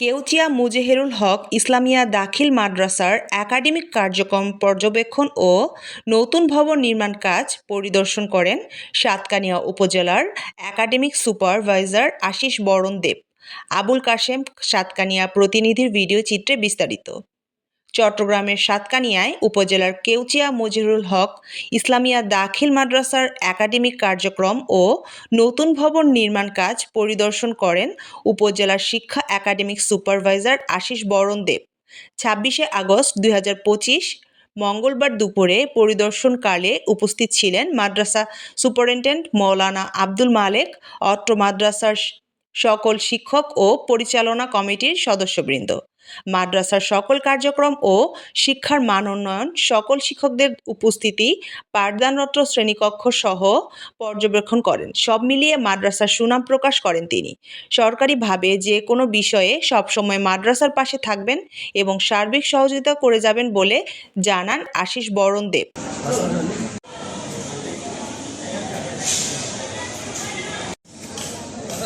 কেউচিয়া মুজেহেরুল হক, ইসলামিয়া দাখিল মাদ্রাসার একাডেমিক কার্যক্রম পর্যবেক্ষণ ও নতুন ভবন নির্মাণ কাজ পরিদর্শন করেন সাতকানিয়া উপজেলার একাডেমিক সুপারভাইজার আশিস বরণ দেব। আবুল কাশেম সাতকানিয়া প্রতিনিধির ভিডিও চিত্রে বিস্তারিত। চট্টগ্রামের সাতকানিয়ায় উপজেলার কেউচিয়া মজিরুল হক, ইসলামিয়া দাখিল মাদ্রাসার একাডেমিক কার্যক্রম ও নতুন ভবন নির্মাণ কাজ পরিদর্শন করেন উপজেলার শিক্ষা একাডেমিক সুপারভাইজার আশিস বরণ দেব। ছাব্বিশে আগস্ট দুই হাজার পঁচিশ, মঙ্গলবার দুপুরে পরিদর্শনকালে উপস্থিত ছিলেন মাদ্রাসা সুপারিনটেন্ডেন্ট মৌলানা আব্দুল মালেক, অত্র মাদ্রাসার সকল শিক্ষক ও পরিচালনা কমিটির সদস্যবৃন্দ। মাদ্রাসার সকল কার্যক্রম ও শিক্ষার মান উন্নয়ন সকল শিক্ষকদের উপস্থিতি পাঠদানরত শ্রেণীকক্ষ সহ পর্যবেক্ষণ করেন। সব মিলিয়ে মাদ্রাসার সুনাম প্রকাশ করেন তিনি। সরকারিভাবে যে কোনো বিষয়ে সবসময় মাদ্রাসার পাশে থাকবেন এবং সার্বিক সহযোগিতা করে যাবেন বলে জানান Ashis Baran Deb.